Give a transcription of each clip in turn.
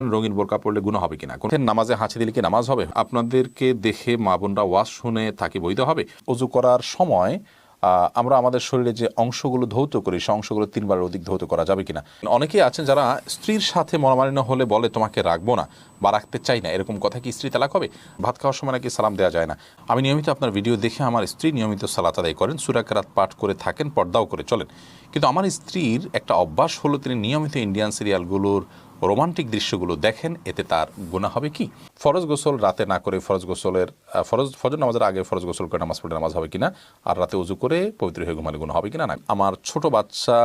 রঙিন বোরকা পড়লে গুণ হবে কিনা? কোন নামাজে হাঁচি দিলে কি নামাজ হবে? আপনাদেরকে দেখে মা বোনরা ওয়াজ শুনে তাকে বৈধ হবে। অজু করার সময় আমরা আমাদের শরীরে যে অংশগুলো ধৌত করি, সে অংশগুলো তিনবার অধিক ধৌত করা যাবে কিনা? অনেকেই আছেন যারা স্ত্রীর সাথে মনোমালিন্য হলে বলে, তোমাকে রাখব না বা রাখতে চাই না। এরকম কথা কি স্ত্রী তালাক হবে? ভাত খাওয়ার সময় নাকি সালাম দেওয়া যায় না? আমি নিয়মিত আপনার ভিডিও দেখে আমার স্ত্রী নিয়মিত সালাত আদায় করেন সুরাকেরাত পাঠ করে থাকেন, পর্দাও করে চলেন। কিন্তু আমার স্ত্রীর একটা অভ্যাস হলো তিনি নিয়মিত ইন্ডিয়ান সিরিয়ালগুলোর রোমান্টিক দৃশ্যগুলো দেখেন, এতে তার গুণা হবে কি? ফরজ গোসল রাতে না করে ফরজ গোসলের ফরজ, ফজর নামাজের আগে ফরজ গোসল করে নামাজ পড়ে নামাজ হবে কিনা? আর রাতে উজু করে পবিত্র হয়ে ঘুমালে গুণা হবে কিনা না? আমার ছোট বাচ্চা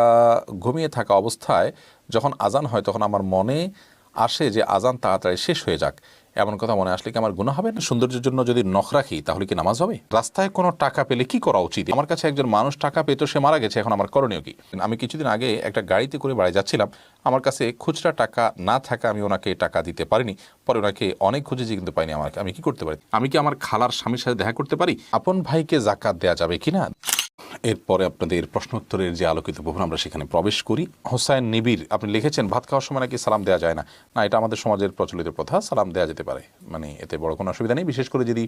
ঘুমিয়ে থাকা অবস্থায় যখন আজান হয়, তখন আমার মনে আসে যে আজান তাড়াতাড়ি শেষ হয়ে যাক। এমন কথা মনে আসলে কি আমার গুণ হবে? না সৌন্দর্যের জন্য যদি নখ রাখি, তাহলে কি নামাজ হবে? রাস্তায় কোনো টাকা পেলে কি করা উচিত? আমার কাছে একজন মানুষ টাকা পেতো, সে মারা গেছে, এখন আমার করণীয় কি? আমি কিছুদিন আগে একটা গাড়িতে করে বাড়ি যাচ্ছিলাম। আমার কাছে খুচরা টাকা না থাকা আমি ওনাকে টাকা দিতে পারিনি। পরে ওনাকে অনেক খুঁজেছি, কিন্তু পাইনি আমাকে। আমি কি করতে পারি? আমি কি আমার খালার স্বামীর সাথে দেখা করতে পারি? আপন ভাইকে জাকাত দেওয়া যাবে কিনা এরপরে আপনাদের প্রশ্নোত্তরের যে আলোকিত ভবন, আমরা সেখানে প্রবেশ করি। হোসাইন নিবির আপনি লিখেছেন, ভাত খাওয়ার সময় নাকি সালাম দেওয়া যায় না? না, এটা আমাদের সমাজের প্রচলিত প্রথা, সালাম দেওয়া যেতে পারে। মানে এতে বড় কোনো অসুবিধা নেই। বিশেষ করে যদি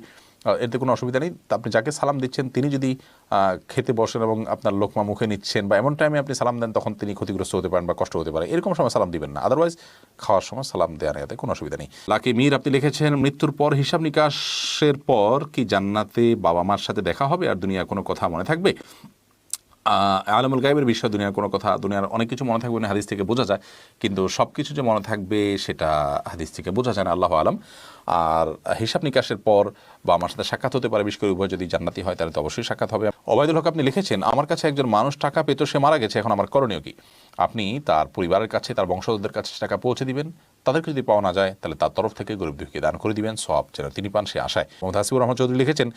এতে কোনো অসুবিধা নেই। আপনি যাকে সালাম দিচ্ছেন, তিনি যদি খেতে বসেন এবং আপনার লোকমা মুখে নিচ্ছেন বা এমন টাইমে আপনি সালাম দেন, তখন তিনি ক্ষতিগ্রস্ত হতে পারেন বা কষ্ট হতে পারে। এরকম সময় সালাম দিবেন না। আদারওয়াইজ খাওয়ার সময় সালাম দেওয়া নেই এতে কোনো অসুবিধা নেই। লাকি মীর, আপনি লিখেছেন, মৃত্যুর পর হিসাব নিকাশের পর কি জান্নাতে বাবা মার সাথে দেখা হবে? আর দুনিয়ার কোনো কথা মনে থাকবে? আলমুল গাইবের বিষয়ে দুনিয়ার কোনো কথা, দুনিয়ার অনেক কিছু মনে থাকবে না, হাদিস থেকে বোঝা যায়। কিন্তু সব কিছু যে মনে থাকবে, সেটা হাদিস থেকে বোঝা যায় না, আল্লাহ আলম। আর হিসাব নিকাশের পর বা আমার সাথে সাক্ষাৎ হতে পারে, বিশেষ উভয় যদি জান্নাতি হয়, তাহলে তো অবশ্যই সাক্ষাৎ হবে। অবায়দুল হক, আপনি লিখেছেন, আমার কাছে একজন মানুষ টাকা পেতো, সে মারা গেছে, এখন আমার করণীয় কি? আপনি তার পরিবারের কাছে, তার বংশধরদের কাছে টাকা পৌঁছে দিবেন তাদেরকে যদি পাওয়া না যায়, তাহলে তার তরফ থেকে গরিব দুঃখীকে দান করে দিবেন সব যেন তিনি পান সে আশায়। মোহাম্মদ হাসিবুর রহমান চৌধুরী লিখেছেন,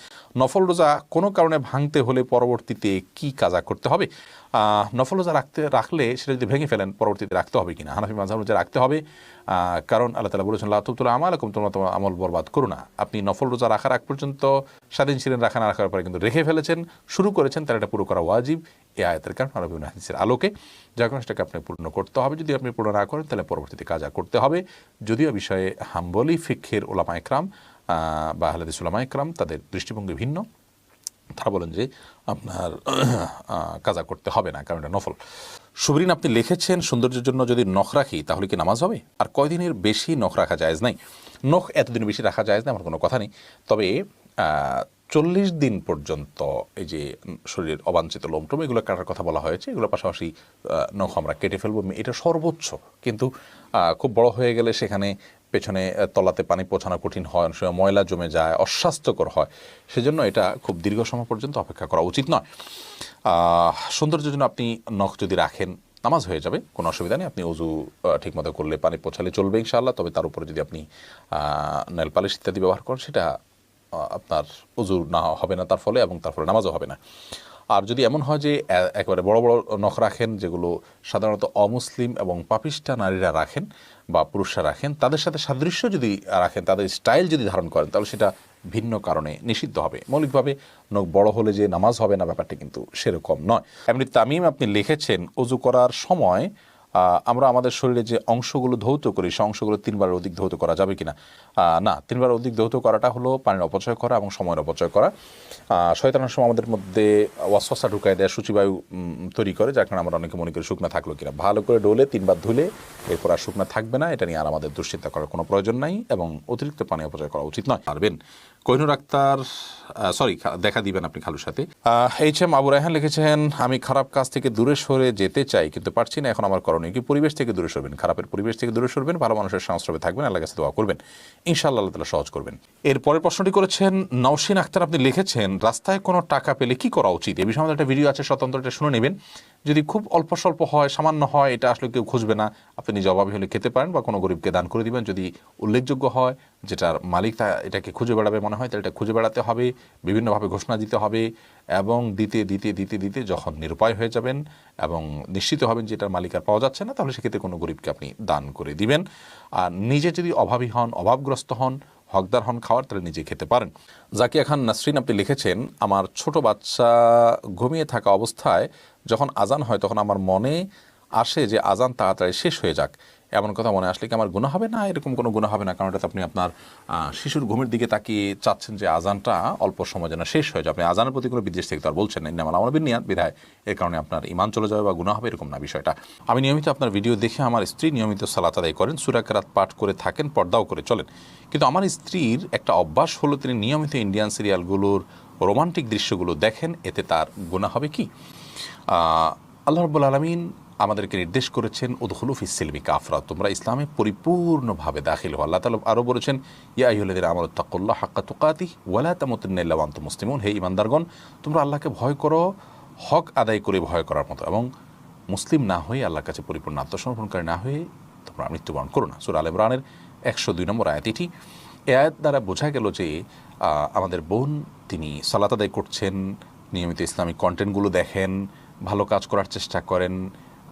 নফল রোজা কোনো কারণে ভাঙতে হলে পরবর্তীতে কি কাজা করতে হবে? নফল রোজা রাখতে, রাখলে সেটা যদি ভেঙে ফেলেন, পরবর্তীতে রাখতে হবে কিনা? হানাফি মাঝাব রোজা রাখতে হবে কারণ আল্লাহ তালা বলেছেন লাতুবতুল্লাহ আমার এরকম তোমরা তোমার আমল বরবাদ করো না। আপনি নফল রোজা রাখার আগ পর্যন্ত স্বাধীন ছিলেন, রাখা না রাখার পরে কিন্তু রেখে ফেলেছেন, শুরু করেছেন তার এটা পুরো করা ওয়াজিব। এই আয়াতের কারণ আরবি হাদিসের আলোকে কারণে সেটাকে আপনি পূর্ণ করতে হবে। যদি আপনি পূর্ণ না করেন তাহলে পরবর্তীতে কাজা করতে হবে। যদিও বিষয়ে হাম্বলি ফিক্ষের ওলামা একরাম আহ, বা আহলাদিস ওলামা একরাম তাদের দৃষ্টিভঙ্গি ভিন্ন। তারা বলেন যে আপনার কাজা করতে হবে না কারণ এটা নফল। সুবরিন আপনি লিখেছেন সৌন্দর্যের জন্য যদি নখ রাখি তাহলে কি নামাজ হবে? আর কয়দিনের বেশি নখ রাখা যায় নাই? নখ এতদিন বেশি রাখা যায় না আমার কোনো কথা নেই। তবে চল্লিশ দিন পর্যন্ত এই যে শরীরের অবাঞ্ছিত লোমটোম এগুলো কাটার কথা বলা হয়েছে এগুলোর পাশাপাশি নখ আমরা কেটে ফেলব। এটা সর্বোচ্চ। কিন্তু খুব বড় হয়ে গেলে সেখানে পেছনে তলাতে পানি পৌঁছানো কঠিন হয় অনেক সময় ময়লা জমে যায় অস্বাস্থ্যকর হয়। সেজন্য এটা খুব দীর্ঘ সময় পর্যন্ত অপেক্ষা করা উচিত নয়। সৌন্দর্যের জন্য আপনি নখ যদি রাখেন নামাজ হয়ে যাবে কোনো অসুবিধা নেই। আপনি আহ, ঠিকমতো করলে পানি পৌঁছালে চলবে ইনশাআল্লাহ। তবে তার উপরে যদি আপনি নেল পালিশ ইত্যাদি ব্যবহার করেন সেটা আপনার অজু না হবে না, তার ফলে এবং তার ফলে নামাজও হবে না। আর যদি এমন হয় যে একেবারে বড় বড় নখ রাখেন, যেগুলো সাধারণত অমুসলিম এবং পাপিষ্টা নারীরা রাখেন বা পুরুষরা রাখেন, তাদের সাথে সাদৃশ্য যদি রাখেন, তাদের স্টাইল যদি ধারণ করেন, তাহলে সেটা ভিন্ন কারণে নিষিদ্ধ হবে। মৌলিকভাবে নখ বড় হলে যে নামাজ হবে না, ব্যাপারটা কিন্তু সেরকম নয়। এমনি তামিম আপনি লিখেছেন অজু করার সময় আমরা আমাদের শরীরে যে অংশগুলো ধৌত করি সেই অংশগুলো তিনবার অধিক ধৌত করা যাবে কিনা? আহ, না তিনবার অধিক ধৌত করাটা হলো পানির অপচয় করা এবং সময়ের অপচয় করা। শয়তানের সময় আমাদের মধ্যে ওয়াসওয়াসা ঢুকায় দেয় সূচিবায়ু তৈরি করে যার কারণে আমরা অনেকে মনে করি শুকনা থাকল কিনা। ভালো করে ডোলে তিনবার ধুলে এরপর আর শুকনা থাকবে না এটা নিয়ে আর আমাদের দুশ্চিন্তা করার কোনো প্রয়োজন নাই এবং অতিরিক্ত পানি অপচয় করা উচিত নয়। পারবেন। কোহিনুর আক্তার সরি দেখা দিবেন আপনি খালুর সাথে। এইচ এম আবু রায়হান লিখেছেন আমি খারাপ কাজ থেকে দূরে সরে যেতে চাই কিন্তু পারছি না এখন আমার করণীয় কি পরিবেশ থেকে দূরে সরবেন? খারাপের পরিবেশ থেকে দূরে সরবেন, ভালো মানুষের সংস্রবে থাকবেন আল্লাহ কাছে দোয়া করবেন। ইনশাআল্লাহ আল্লাহ তালা সহজ করবেন। এর পরের প্রশ্নটি করেছেন, নওশিন আখতার আপনি লিখেছেন, রাস্তায় কোনো টাকা পেলে কি করা উচিত? এ বিষয়ে আমাদের একটা ভিডিও আছে, স্বতন্ত্র, এটা শুনে নেবেন। যদি খুব অল্প স্বল্প হয়, সামান্য হয়, এটা আসলে কেউ খুঁজবে না। আপনি নিজে অভাবী হলে খেতে পারেন বা কোনো গরিবকে দান করে দিবেন। যদি উল্লেখযোগ্য হয়, যেটার মালিক তা এটাকে খুঁজে বেড়াবে মনে হয়, তাহলে এটা খুঁজে বেড়াতে হবে, বিভিন্নভাবে ঘোষণা দিতে হবে এবং দিতে দিতে দিতে দিতে যখন নিরুপায় হয়ে যাবেন এবং নিশ্চিত হবেন যে এটার মালিক আর পাওয়া যাচ্ছে না, তাহলে সেক্ষেত্রে কোনো গরিবকে আপনি দান করে দিবেন। আর নিজে যদি অভাবী হন, অভাবগ্রস্ত হন হকদার হন খাওয়ার তারা নিজে খেতে পারেন। জাকিয়া খান নাসরিন, আপনি লিখেছেন, আমার ছোট বাচ্চা ঘুমিয়ে থাকা অবস্থায় যখন আজান হয় তখন আমার মনে আসে যে আজান তাড়াতাড়ি শেষ হয়ে যাক। এমন কথা মনে আসলে কি আমার গুণা হবে না? এরকম কোনো গুণা হবে না? কারণ এটা আপনি আপনার শিশুর ঘুমের দিকে তাকিয়ে চাচ্ছেন যে আজানটা অল্প সময় যেন শেষ হয়ে যায়। আপনি আজানের প্রতি কোনো বিদেশ থেকে তো আর বলছেন না। ইন্নামাল আমার বিনিয়াত বিধায় এর কারণে আপনার ইমান চলে যাবে বা গুণা হবে, এরকম না বিষয়টা। আমি নিয়মিত আপনার ভিডিও দেখে আমার স্ত্রী নিয়মিত সালাত আদায় করেন সুরাকেরাত পাঠ করে থাকেন, পর্দাও করে চলেন। কিন্তু আমার স্ত্রীর একটা অভ্যাস হলো তিনি নিয়মিত ইন্ডিয়ান সিরিয়ালগুলোর রোমান্টিক দৃশ্যগুলো দেখেন, এতে তার গুণা হবে কি? আল্লাহ রব্বুল আলমিন আমাদেরকে নির্দেশ করেছেন উদহুলু ফিসিলমি কাফরা। তোমরা ইসলামে পরিপূর্ণভাবে দাখিল হো আল্লাহ তালা আরও বলেছেন, ইয়া ইহুল্লাদিন আমর তাকুল্লাহ হাক্কা তুকাতি ওয়ালা তামতুন্নাইল্লাওয়ান্ত মুসলিমুন। হে ইমানদারগণ তোমরা আল্লাহকে ভয় করো, হক আদায় করে ভয় করার মতো। এবং মুসলিম না হয়ে আল্লাহর কাছে পরিপূর্ণ আত্মসমর্পণকারী না হয়ে তোমরা মৃত্যুবরণ করো না। সুর আল ইমরানের একশো দুই নম্বর আয়াত এটি। এ আয়াত দ্বারা বোঝা গেল যে আমাদের বোন তিনি সালাত আদায় করছেন, নিয়মিত ইসলামিক কন্টেন্টগুলো দেখেন, ভালো কাজ করার চেষ্টা করেন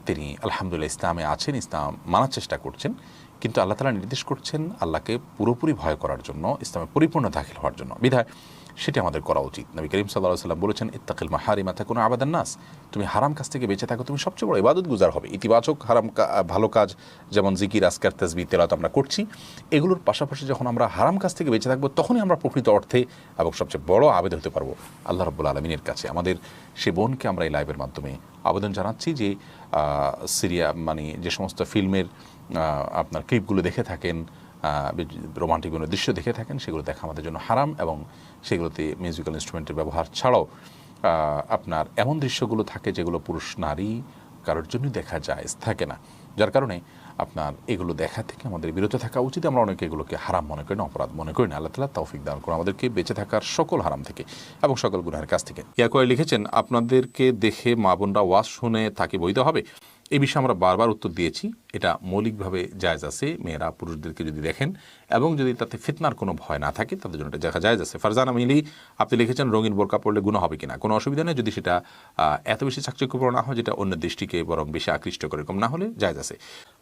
তিনি আলহামদুলিল্লাহ ইসলামে আছেন, ইসলাম মানার চেষ্টা করছেন, কিন্তু আল্লাহ তালা নির্দেশ করছেন আল্লাহকে পুরোপুরি ভয় করার জন্য, ইসলামে পরিপূর্ণ দাখিল হওয়ার জন্য। বিধায় সেটি আমাদের করা উচিত। নবী করিম সাল্লাহ সাল্লাম বলেছেন, ইত্তাকিল মাহারিমা কোনো আবাদান নাস। তুমি হারাম কাজ থেকে বেঁচে থাকো, তুমি সবচেয়ে বড় ইবাদত গুজার হবে। ইতিবাচক হারাম ভালো কাজ, যেমন জিকির আসকার তসবি তেলাত আমরা করছি, এগুলোর পাশাপাশি যখন আমরা হারাম কাজ থেকে বেঁচে থাকব, তখনই আমরা প্রকৃত অর্থে এবং সবচেয়ে বড় আবেদন হতে পারব আল্লাহ রব্বুল আলমিনের কাছে। আমাদের সে বোনকে আমরা এই লাইভের মাধ্যমে আবেদন জানাচ্ছি যে সিরিয়া মানে যে সমস্ত ফিল্মের আপনার ক্লিপগুলো দেখে থাকেন রোমান্টিক কোনো দৃশ্য দেখে থাকেন, সেগুলো দেখা আমাদের জন্য হারাম এবং সেগুলোতে মিউজিক্যাল ইনস্ট্রুমেন্টের ব্যবহার ছাড়াও আপনার এমন দৃশ্যগুলো থাকে যেগুলো পুরুষ নারী কারোর জন্যই দেখা যায়, থাকে না। যার কারণে আপনার এগুলো দেখা থেকে আমাদের বিরত থাকা উচিত। আমরা অনেকে এগুলোকে হারাম মনে করি না, অপরাধ মনে করি না। আল্লাহ তালা তৌফিক দান করুন আমাদেরকে বেঁচে থাকার সকল হারাম থেকে এবং সকল গুনাহের কাছ থেকে। ইয়া করে লিখেছেন, আপনাদেরকে দেখে মা বোনরা ওয়াজ শুনে তাকে বইতে হবে? এই বিষয়ে আমরা বারবার উত্তর দিয়েছি। এটা মৌলিকভাবে জায়জ আছে, মেয়েরা পুরুষদেরকে যদি দেখেন এবং যদি তাতে ফিতনার কোনো ভয় না থাকে, তাদের জন্য এটা দেখা জায়জ আছে। ফারজানা মিলি, আপনি লিখেছেন রঙিন বোরকা পড়লে গুণ হবে কিনা? কোনো অসুবিধা নেই, যদি সেটা এত বেশি চাকচক্যপূর্ণ না হয় যেটা অন্য দৃষ্টিকে বরং বেশি আকৃষ্ট করে এরকম না হলে জায়জ আছে।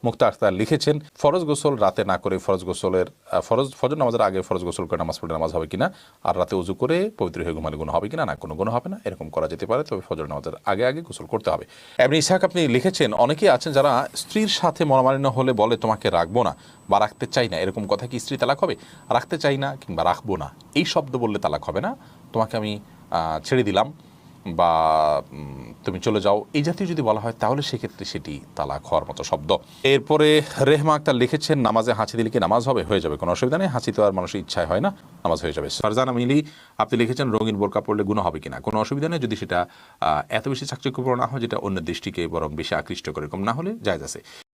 মুক্তা আখতার লিখেছেন, ফরজ গোসল রাতে না করে ফরজ গোসলের ফরজ, ফজর নামাজের আগে ফরজ গোসল করে নামাজ পড়লে নামাজ হবে কিনা? আর রাতে উজু করে পবিত্র হয়ে ঘুমালে গুণ হবে কিনা? না, কোনো গুণ হবে না, এরকম করা যেতে পারে, তবে ফজর নামাজের আগে আগে গোসল করতে হবে। এমনি ইসাহাক আপনি লিখেছেন, অনেকেই আছেন যারা স্ত্রীর সাথে মনোমালিন্য হলে বলে, তোমাকে রাখব না বা রাখতে চাই না। এরকম কথা কি স্ত্রী তালাক হবে? রাখতে চাই না কিংবা রাখব না। এই শব্দ বললে তালাক হবে না। তোমাকে আমি ছেড়ে দিলাম বা তুমি চলে যাও। এই জাতীয় যদি বলা হয়, তাহলে সেক্ষেত্রে সেটি তালাক হওয়ার মতো শব্দ। এরপরে রেহমা আক্তার লিখেছেন, নামাজে হাঁচি দিলে কি নামাজ হবে? হয়ে যাবে, কোনো অসুবিধা নেই। হাঁচি তো আর মানুষের ইচ্ছায় হয় না, নামাজ হয়ে যাবে। ফারজানা মিলি, আপনি লিখেছেন, রঙিন বোরকা পড়লে গুণ হবে কিনা? কোনো অসুবিধা নেই, যদি সেটা এত বেশি চাকচক্যপূর্ণ না হয়, যেটা অন্য দৃষ্টিকে বরং বেশি আকৃষ্ট করে, এরকম না হলে যায় আছে।